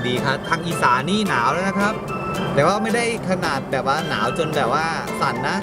อย่างดีครับทางอีสานนี่หนาวแล้วนะครับ แต่ว่าไม่ได้ขนาดแบบว่าหนาวจนแบบว่าสั่นนะ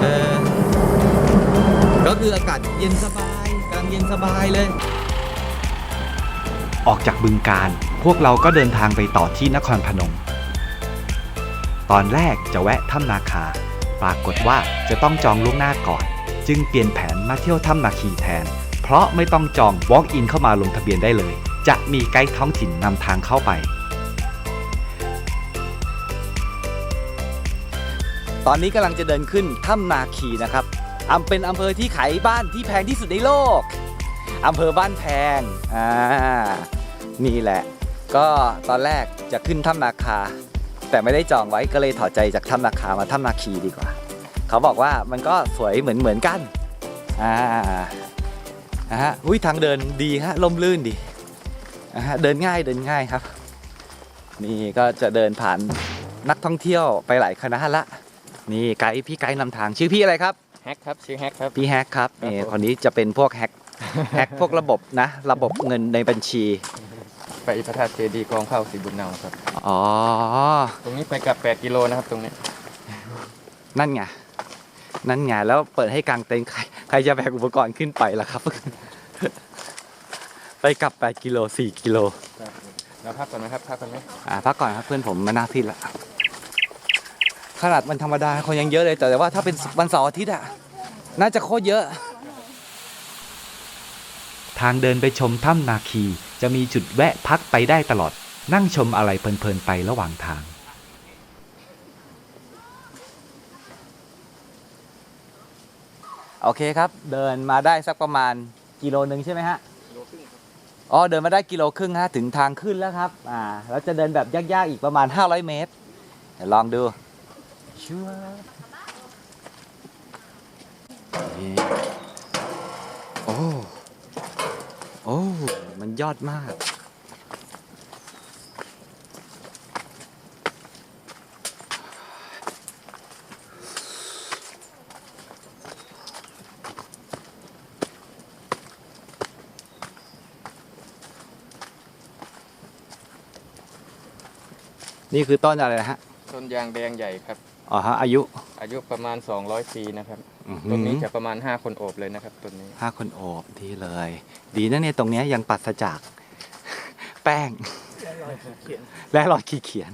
เออก็คืออากาศเย็นสบายกำลังเย็นสบายเลย ออกจากบึงการ พวกเราก็เดินทางไปต่อที่นครพนม ตอนแรกจะแวะถ้ำนาคา ปรากฏว่าจะต้องจองล่วงหน้าก่อน จึงเปลี่ยนแผนมาเที่ยวถ้ำนาคีแทน เพราะไม่ต้องจอง walk in เข้ามาลงทะเบียนได้เลย จะมีไกด์ท้องถิ่นนำทางเข้าไป ตอนนี้กำลังจะเดินขึ้นถ้ำนาคีนะครับอำเป็นอำเภอที่ขายบ้านที่แพงที่สุดในโลกอำเภอบ้านแพงอ่านี่แหละ ก็ตอนแรกจะขึ้นถ้ำนาคา แต่ไม่ได้จองไว้ก็เลยถอดใจจากถ้ำนาคามาถ้ำนาคีดีกว่า เขาบอกว่ามันก็สวยเหมือนเหมือนกันอ่านะฮะอุ้ยทางเดินดีฮะลมลื่นดี นะฮะเดินง่ายเดินง่ายครับ นี่ก็จะเดินผ่านนักท่องเที่ยวไปหลายคณะละนี่ไกด์พี่ไกด์นำทางชื่อพี่อะไรครับแฮกครับชื่อแฮกครับพี่แฮกครับครับนี่ผมคนนี้จะเป็นพวกแฮกแฮกพวกระบบนะ ระบบเงินในบัญชีไปพระธาตุเจดีย์กองเข้าสีบุญเนาครับอ๋อตรงนี้ไปกลับ 8 กิโลนะครับตรงนี้นั่นไงนั่นไงแล้วเปิดให้กางเต็นท์ใครใครจะแบกอุปกรณ์ขึ้นไปล่ะครับ ไปกลับ 8 กิโล 4 กิโลแล้วพักก่อนนะครับพักก่อนไหมอ่าพักก่อนครับเพื่อนผมมาหน้าที่ละขนาดมันธรรมดาคนยังเยอะเลย แต่ว่าถ้าเป็นวันเสาร์อาทิตย์อะน่าจะโคตรเยอะ ทางเดินไปชมถ้ำนาคีจะมีจุดแวะพักไปได้ตลอด นั่งชมอะไรเพลินๆไประหว่างทางโอเคครับ เดินมาได้สักประมาณกิโลหนึ่งใช่ไหมฮะ อ๋อเดินมาได้กิโลครึ่งฮะถึงทางขึ้นแล้วครับอ่าแล้วจะเดินแบบยากๆอีกประมาณ 500 เมตรเดี๋ยวลองดูชัวโอ้โอ้มันยอดมาก นี่คือต้นอะไรนะฮะ ต้นยางแดงใหญ่ครับ อ๋อฮะอายุ อายุประมาณ 200 ปีนะครับ อื้อหือ ต้นนี้จะประมาณ 5 คนโอบเลยนะครับต้นนี้ ห้าคนโอบดีเลย ดีนะเนี่ยตรงเนี้ยยังปราศจาก แป้ง และรอยขีดเขียน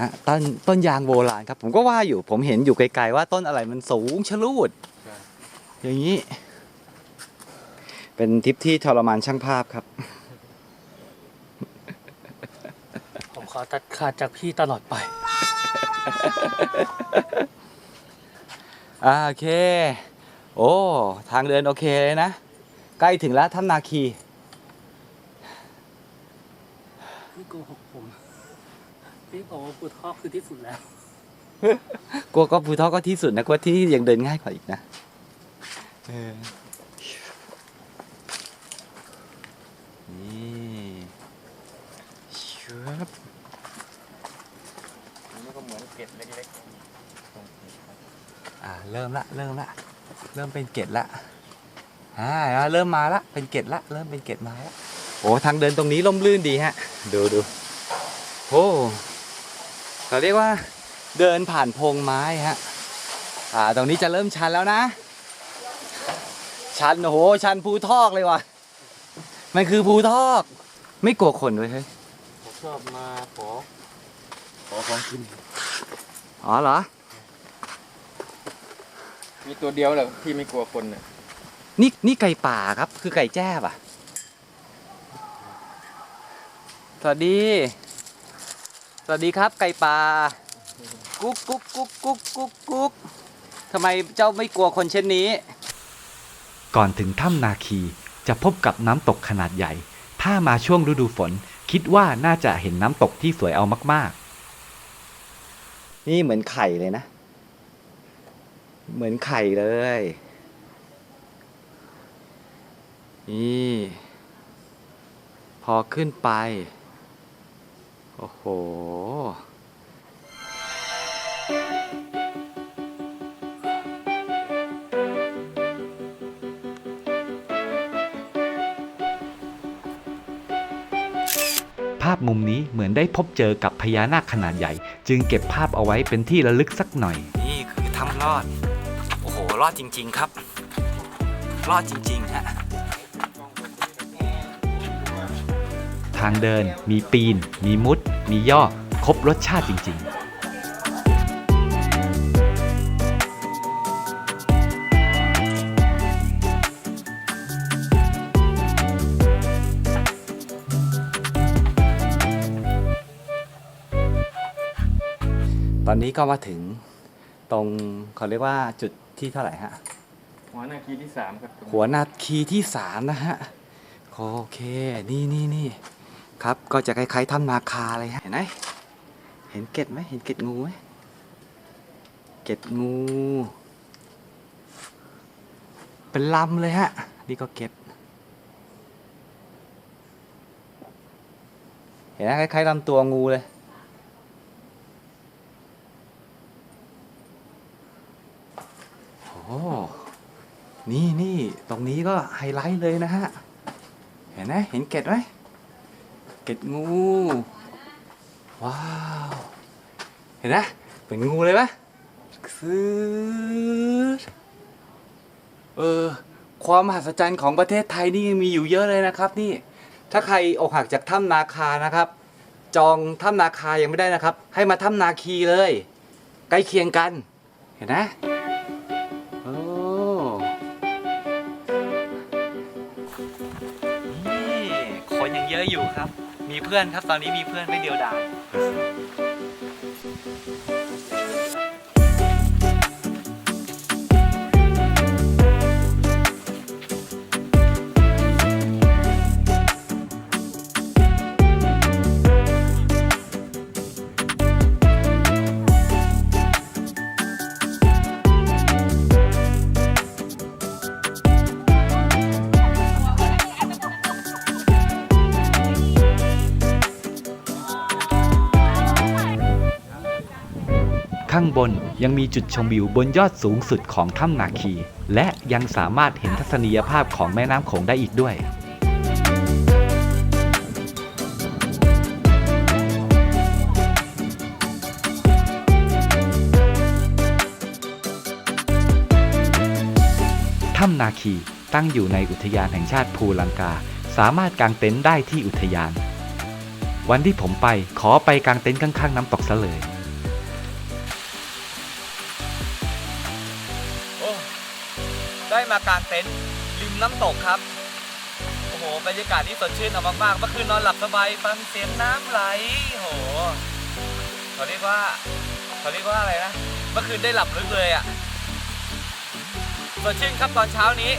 ฮะต้นต้นยางโบราณครับ ผมก็ว่าอยู่ ผมเห็นอยู่ไกลๆว่าต้นอะไรมันสูงชะลูดใช่อย่างนี้ เป็นทริปที่ทรมานช่างภาพครับ ผมขอ ตัดขาดจากพี่ตลอดไป อ่าโอเค โอ้ ทางเดินโอเคเลยนะ ใกล้ถึงแล้วถ้ำนาคี พี่โกหกผม พี่บอกว่าปูทอกคือที่สุดแล้ว กลัวก็ภูทอกก็ที่สุดนะกว่าที่ยังเดินง่ายกว่าอีกนะเออนี่ชัวบอัน นี้ก็เหมือนเกล็ดเล็กอ่าเริ่มละเริ่มละเริ่มเป็นเกล็ดละอ่าเริ่มมาละเป็นเกล็ดละเริ่มเป็นเกล็ดมาละโอ้ทางเดินตรงนี้ล่มลื่นดีฮะดูดูโอ้เราเรียกว่าเดินผ่านพงไม้ฮะอ่าตรงนี้จะเริ่มชันแล้วนะ ชันโอ้โหชันภูทอกเลยว่ะมันคือภูทอก ไม่กลัวคนเลยเฮ้ยๆผมชอบมาขอขอของกิน อ๋อเหรอ มีตัวเดียวแหละที่ไม่กลัวคนน่ะนี่นี่ไก่ป่าครับ คือไก่แจ้ป่ะ สวัสดี สวัสดีครับไก่ป่า กุ๊กกุ๊กกุ๊กกุ๊กกุ๊กกุ๊กทำไมเจ้าไม่กลัวคนเช่นนี้ ก่อนถึงถ้ำนาคีจะพบกับน้ำตกขนาดใหญ่ ถ้ามาช่วงฤดูฝน คิดว่าน่าจะเห็นน้ำตกที่สวยเอามากๆ นี่เหมือนไข่เลยนะ เหมือนไข่เลย นี่ พอขึ้นไป โอ้โห มุมนี้เหมือนได้พบเจอกับพญานาคขนาดใหญ่ จึงเก็บภาพเอาไว้เป็นที่ระลึกสักหน่อย นี่คือถ้ำรอด โอ้โห รอดจริง ๆ ครับ รอดจริงๆฮะทางเดิน มีปีน มีมุด มีย่อ ครบรสชาติจริง ๆ นนี้ก็มาถึงตรงเขาเรียกว่าจุดที่เท่าไหร่ฮะ หัวหน้าคีที่สามครับหัวนาคีที่สามนะฮะ โอเค นี่นี่นี่ครับ ก็จะคล้ายๆถ้ำนาคาเลยฮะ เห็นไหมเห็นเกล็ดไหมเห็นเกล็ดงูไหมเกล็ดงู เป็นลำเลยฮะ นี่ก็เกล็ด เห็นไหมคล้ายๆลำตัวงูเลย โอ้นี่นี่ตรงนี้ก็ไฮไลท์เลยนะฮะ เห็นไหมเห็นเกล็ดไหมเกล็ดงู ว้าว เห็นไหมเป็นงูเลยไหมซื้อเออ ความมหัศจรรย์ของประเทศไทยนี่มีอยู่เยอะเลยนะครับ นี่ ถ้าใครอกหักจากถ้ำนาคานะครับ จองถ้ำนาคายังไม่ได้นะครับ ให้มาถ้ำนาคีเลย ใกล้เคียงกัน เห็นไห ครับ มีเพื่อนครับ ตอนนี้มีเพื่อนไม่เดียวดาย บนยังมีจุดชมวิวบนยอดสูงสุดของถ้ำนาคี และยังสามารถเห็นทัศนียภาพของแม่น้ำโขงได้อีกด้วยถ้ำนาคีตั้งอยู่ในอุทยานแห่งชาติภูลังกา สามารถกางเต็นท์ได้ที่อุทยาน วันที่ผมไปขอไปกางเต็นท์ข้างๆน้ำตกซะเลย มากางเต็นท์ริมน้ำตกครับ โอ้โห บรรยากาศนี่สดชื่นเอามากๆเมื่อคืนนอนหลับสบายฟังเสียงน้ำไหลโอ้โหเขาเรียกว่าเขาเรียกว่าอะไรนะ เมื่อคืนได้หลับลึกเลยอะ่ะสดชื่นครับตอนเช้านี้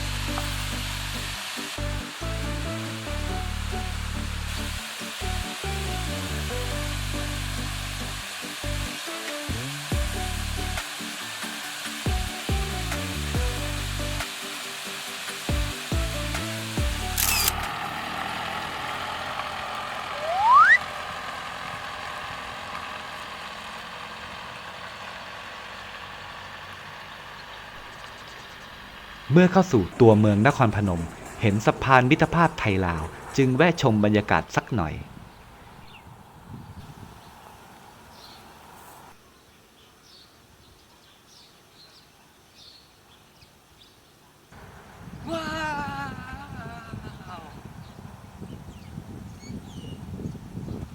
เมื่อเข้าสู่ตัวเมืองนครพนม เห็นสะพานมิตรภาพไทยลาว จึงแวะชมบรรยากาศสักหน่อยว้าว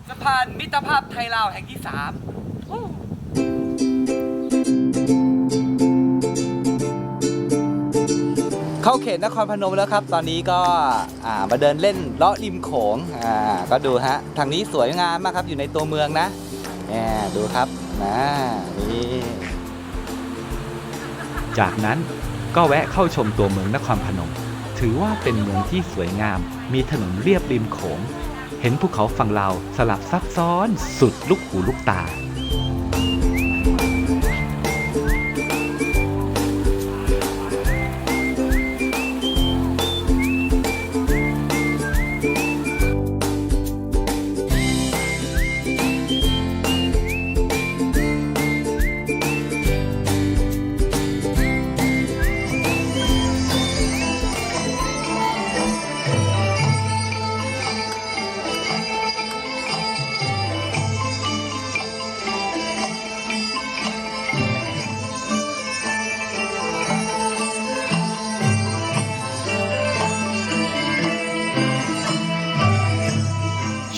สะพานมิตรภาพไทยลาวแห่งที่สาม เข้าเขตนครพนมแล้วครับ ตอนนี้ก็มาเดินเล่นเลาะริมโขงก็ดูฮะทางนี้สวยงามมากครับอยู่ในตัวเมืองนะแหมดูครับนะนี่จากนั้นก็แวะเข้าชมตัวเมืองนครพนม ถือว่าเป็นเมืองที่สวยงาม มีถนนเรียบริมโขง เห็นภูเขาฝั่งลาสลับซับซ้อนสุดลูกหูลูกตา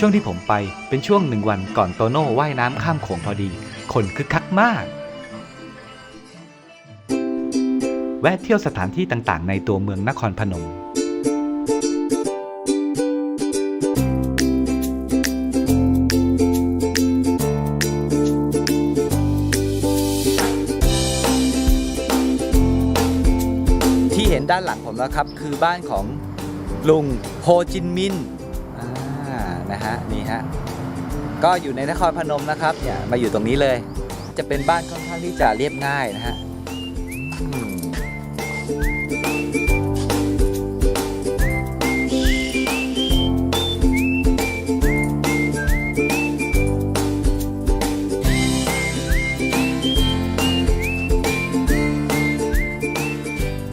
ช่วงที่ผมไปเป็นช่วงหนึ่งวันก่อนโตโน่ว่ายน้ำข้ามโขงพอดี คนคึกคักมาก แวะเที่ยวสถานที่ต่างๆ ในตัวเมืองนครพนม ที่เห็นด้านหลังผมแล้วครับ คือบ้านของลุงโฮจินมินห์ ฮะก็อยู่ในนครพนมนะครับเนี่ยมาอยู่ตรงนี้เลย จะเป็นบ้านค่อนข้างที่จะเรียบง่ายนะฮะ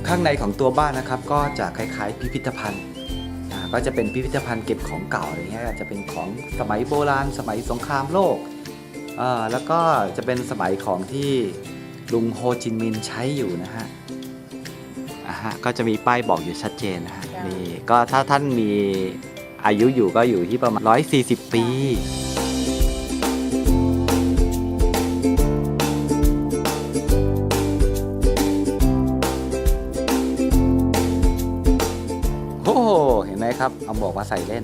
ข้างในของตัวบ้านนะครับก็จะคล้ายๆ พิพิธภัณฑ์ ก็จะเป็นพิพิธภัณฑ์เก็บของเก่าอะไรเงี้ยอาจจะเป็นของสมัยโบราณ สมัยสงครามโลกอ่าแล้วก็จะเป็นสมัยของที่ลุงโฮจินมินห์ใช้อยู่นะฮะอ่าฮะก็จะมีป้ายบอกอยู่ชัดเจนนะฮะนี่ก็ถ้าท่านมีอายุอยู่ก็อยู่ที่ประมาณ 140 ปี นไหมครับ เอาหมวกมาใส่เล่น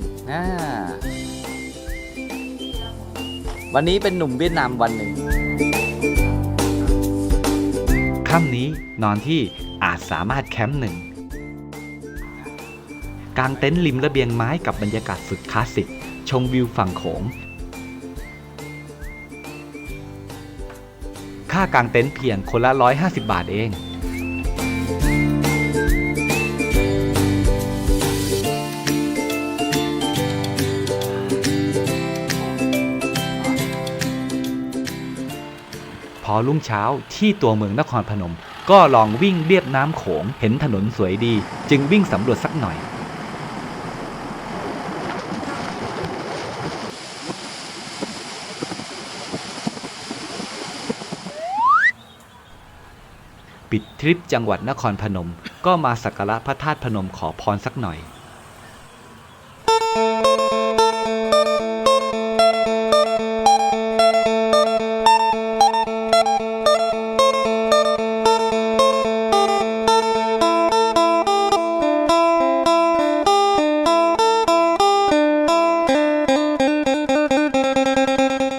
วันนี้เป็นหนุ่มเวียดนามวันหนึ่งค่ำนี้นอนที่อาจสามารถแคมป์หนึ่งกางเต็นท์ริมระเบียงไม้กับบรรยากาศสุดคลาสสิก ชมวิวฝั่งโขง ค่ากางเต็นท์เพียงคนละ 150 บาทเอง อรุ่งเช้าที่ตัวเมืองนครพนม ก็ลองวิ่งเลียบน้ำโขงเห็นถนนสวยดี จึงวิ่งสำรวจสักหน่อย ปิดทริปจังหวัดนครพนม ก็มาสักการะพระธาตุพนมขอพรสักหน่อย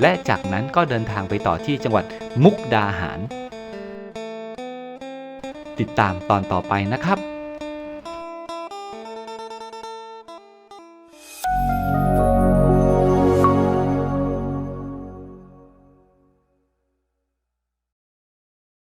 และจากนั้นก็เดินทางไปต่อที่จังหวัดมุกดาหาร ติดตามตอนต่อไปนะครับ